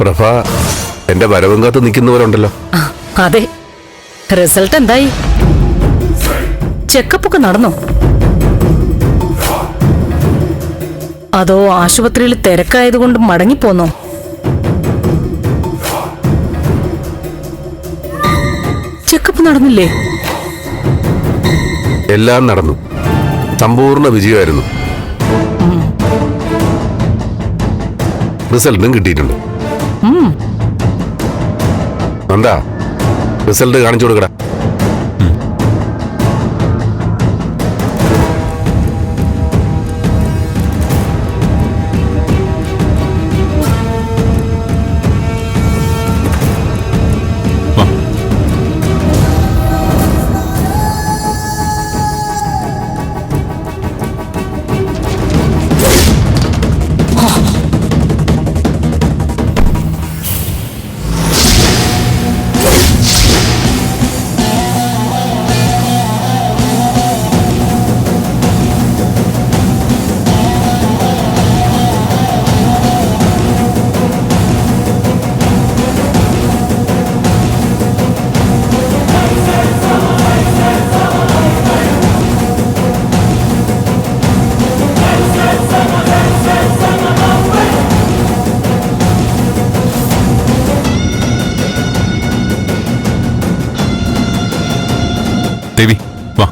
പ്രഭ എന്റെ വരവും കാത്ത് നിൽക്കുന്നവരുണ്ടല്ലോ. അതെ. റിസൾട്ട് എന്തായി? ചെക്കപ്പ് ഒക്കെ നടന്നോ? അതോ ആശുപത്രിയിൽ തിരക്കായതുകൊണ്ട് മടങ്ങിപ്പോന്നോ? ചെക്കപ്പ് നടന്നില്ലേ? എല്ലാം നടന്നു. സമ്പൂർണ വിജയമായിരുന്നു. റിസൾട്ടും കിട്ടിയിട്ടുണ്ട്. ഉം, എന്താ റിസൾട്ട് കാണിച്ചു കൊടുക്കടാ ദേവി വാ.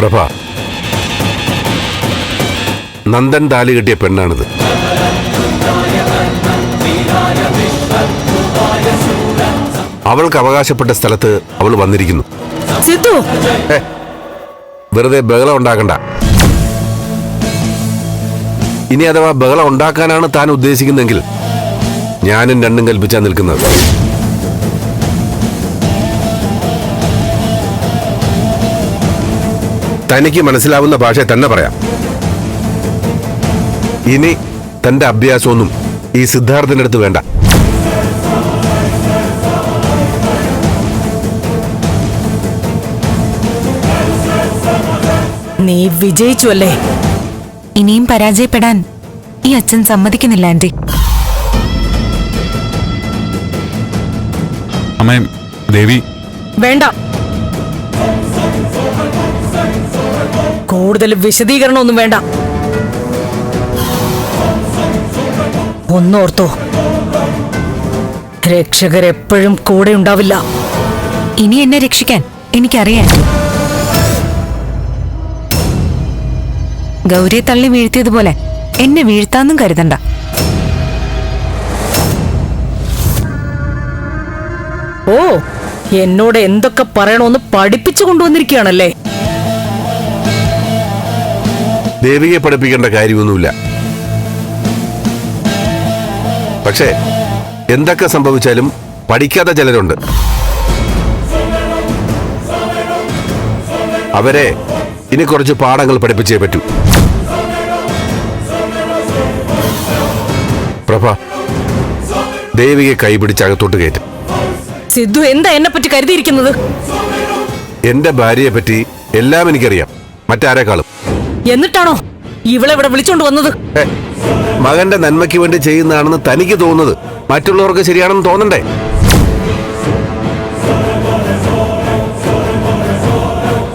പ്രഭ നന്ദൻ താലി കെട്ടിയ പെണ്ണാണിത്. അവൾക്ക് അവകാശപ്പെട്ട സ്ഥലത്ത് അവൾ വന്നിരിക്കുന്നു. സിദ്ധു വെറുതെ ബഹളം ഉണ്ടാക്കണ്ട. ഇനി അഥവാ ബഹളം ഉണ്ടാക്കാനാണ് താൻ ഉദ്ദേശിക്കുന്നെങ്കിൽ ഞാനും രണ്ടും കൽപ്പിച്ചാ നിൽക്കുന്നത്. തനിക്ക് മനസ്സിലാവുന്ന ഭാഷ തന്നെ പറയാം. ഇനി തന്റെ അഭ്യാസമൊന്നും ഈ സിദ്ധാർത്ഥന്റെ അടുത്ത് വേണ്ട. നീ വിജയിച്ചു അല്ലേ ഇനിയും പരാജയപ്പെടാൻ ഈ അച്ഛൻ സമ്മതിക്കുന്നില്ല ആന്റി. അമ്മേ ദേവി. വേണ്ട. കൂടുതൽ വിശദീകരണമൊന്നും വേണ്ട. ഒന്നോർത്തോ രക്ഷകരെപ്പോഴും കൂടെ ഉണ്ടാവില്ല. ഇനി എന്നെ രക്ഷിക്കാൻ എനിക്കറിയാം ഗൗരിയെ തള്ളി വീഴ്ത്തിയതുപോലെ എന്നെ വീഴ്ത്താന്നും കരുതണ്ട. ഓ എന്നോട് എന്തൊക്കെ പറയണമെന്ന് പഠിപ്പിച്ചു കൊണ്ടുവന്നിരിക്കുകയാണല്ലേ? ദേവിയെ പഠിപ്പിക്കേണ്ട കാര്യമൊന്നുമില്ല. പക്ഷേ എന്തൊക്കെ സംഭവിച്ചാലും പഠിക്കാത്ത ചിലരുണ്ട്. അവരെ ഇനി കുറച്ച് പാഠങ്ങൾ പഠിപ്പിച്ചേ പറ്റൂ. പ്രഭ ദേവിയെ കൈപിടിച്ച് അകത്തോട്ട് കയറ്റും. സിദ്ധു എന്താ എന്നെ പറ്റി കരുതിയിരിക്കുന്നത്? എന്റെ ഭാര്യയെ പറ്റി എല്ലാം എനിക്കറിയാം. മറ്റാരെക്കാളും. എന്നിട്ടാണോ ഇവളെ ഇവിടെ വിളിച്ചോണ്ട് വന്നത്? മകന്റെ നന്മയ്ക്ക് വേണ്ടി ചെയ്യുന്നതാണെന്ന് തനിക്ക് തോന്നുന്നത് മറ്റുള്ളവർക്ക് ശരിയാണെന്ന് തോന്നണ്ടേ?